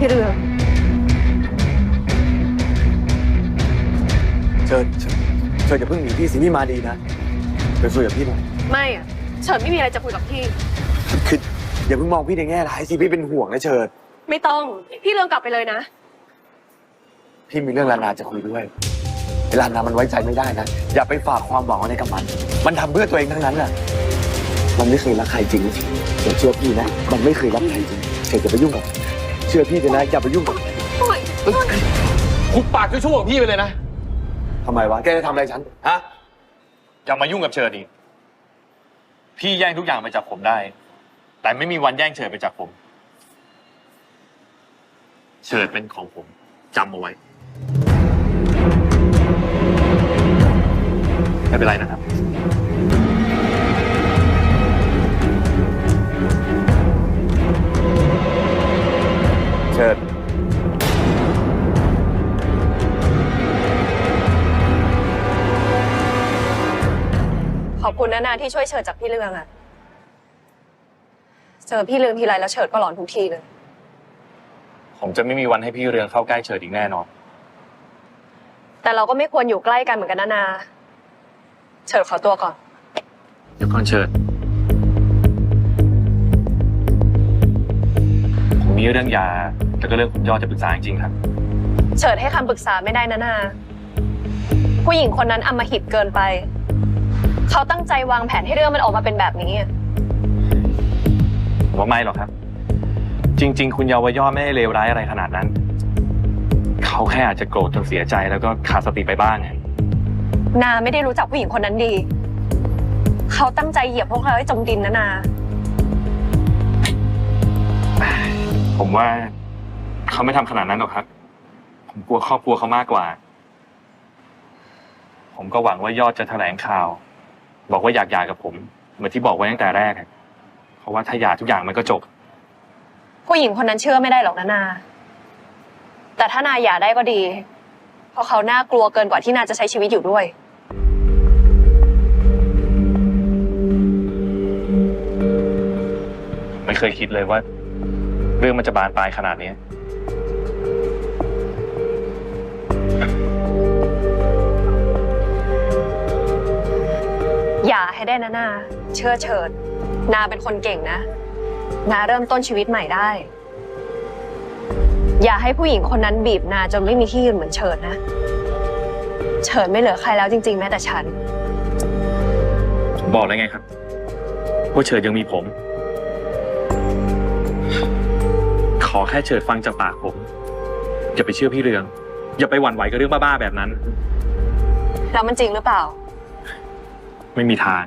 พี่เรืองเชิญเชิญเชิญอย่าเพิ่งหนีพี่สินี่มาดีนะไปคุยกับพี่หน่อยไม่อะเฉินไม่มีอะไรจะคุยกับพี่ คืออย่าเพิ่งมองพี่ในแง่ร้ายสิพี่เป็นห่วงนะเชิญไม่ต้องพี่เรืองกลับไปเลยนะ พี่มีเรื่องลานาจะคุยด้วยเวลานามันไว้ใจไม่ได้นะอย่าไปฝากความหวังไว้ในกับมัน มันทำเพื่อตัวเองทั้งนั้นน่ะมันไม่เคยรักใครจริงอย่าเชื่อพี่นะ มันไม่เคยรักใครจริงเชิญอย่าไปยุ่งกับมัน เชื่อพี่เลยนะอย่าไปยุ่งกับมันหุบปากชั่วๆของพี่ไปเลยนะ ทำไมวะ แกจะทำอะไรฉัน ฮะอย่ามายุ่งกับเชิญอีกพี่แย่งทุกอย่างไปจากผมได้ แต่ไม่มีวันแย่งเชิญไปจากผม เชิญเป็นของผมจำเอาไว้ ไม่เป็นไรนะครับ คุณนะนาที่ช่วยเฉิดจากพี่เรืองอะเจอพี่เรืองทีไรแล้วเฉิดก็หลอนทุกทีเลย ผมจะไม่มีวันให้พี่เรืองเข้าใกล้เชิญอีกแน่นอน แต่เราก็ไม่ควรอยู่ใกล้กันเหมือนกันนะนา เฉิดขอตัวก่อน เดี๋ยวก่อนเชิญผมมีเรื่องยาแล้วก็เรื่องคุณยอดจะปรึกษาจริงๆครับ เฉิดให้คำปรึกษาไม่ได้นะนา ผู้หญิงคนนั้นอำมหิตเกินไป เขาตั้งใจวางแผนให้เรื่องมันออกมาเป็นแบบนี้อะผมว่าไม่หรอกครับ จริง ๆ คุณเยาวยอดไม่ได้เลวร้ายอะไรขนาดนั้น เขาแค่อาจจะโกรธจนเสียใจแล้วก็ขาดสติไปบ้างไงนาไม่ได้รู้จักผู้หญิงคนนั้นดี เขาตั้งใจเหยียบพวกเราให้จมดินนะนา ผมว่าเขาไม่ทำขนาดนั้นหรอกครับ ผมกลัวครอบครัวเขามากกว่า ผมก็หวังว่ายอดจะแถลงข่าว บอกว่าอยากหย่ากับผมเหมือนที่บอกไว้ตั้งแต่แรกอะเพราะว่าถ้าหย่าทุกอย่างมันก็จบ ผู้หญิงคนนั้นเชื่อไม่ได้หรอกนะนา แต่ถ้านาอยากได้ก็ดี เพราะเขาน่ากลัวเกินกว่าที่นาจะใช้ชีวิตอยู่ด้วย ไม่เคยคิดเลยว่า เรื่องมันจะบานปลายขนาดนี้ ให้ได้นะนาเชื่อเฉิด นาเป็นคนเก่งนะ นาเริ่มต้นชีวิตใหม่ได้ อย่าให้ผู้หญิงคนนั้นบีบนาจนไม่มีที่ยืนเหมือนเฉิดนะ เฉิดไม่เหลือใครแล้วจริง ๆ แม้แต่ฉันผมบอกแล้วไงครับว่าเฉิดยังมีผม ขอแค่เฉิดฟังจากปากผม อย่าไปเชื่อพี่เรือง อย่าไปหวั่นไหวกับเรื่องบ้าๆแบบนั้น แล้วมันจริงหรือเปล่า ไม่มีทาง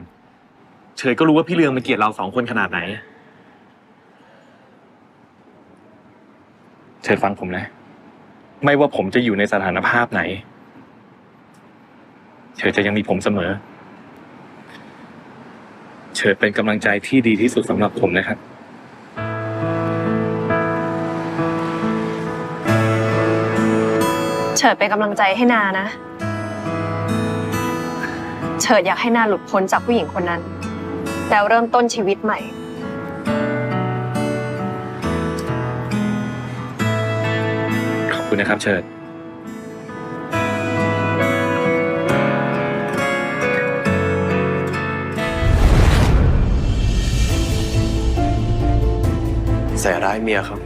เฉยก็รู้ว่าพี่เรืองมันเกลียดเราสองคนขนาดไหนเชิญฟังผมนะ ไม่ว่าผมจะอยู่ในสถานภาพไหนเชิญจะยังมีผมเสมอเชิญเป็นกำลังใจที่ดีที่สุดสำหรับผมนะครับเฉิดเป็นกำลังใจให้นานะ เฉิดอยากให้นาหลุดพ้นจากผู้หญิงคนนั้น แล้วเริ่มต้นชีวิตใหม่ ขอบคุณนะครับเชิญใส่ร้ายเมียเขา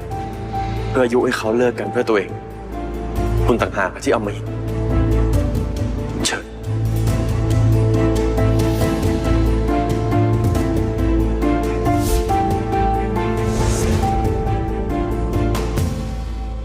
เพื่อยุให้เขาเลิกกันเพื่อตัวเอง คุณต่างหากที่เอามาหิน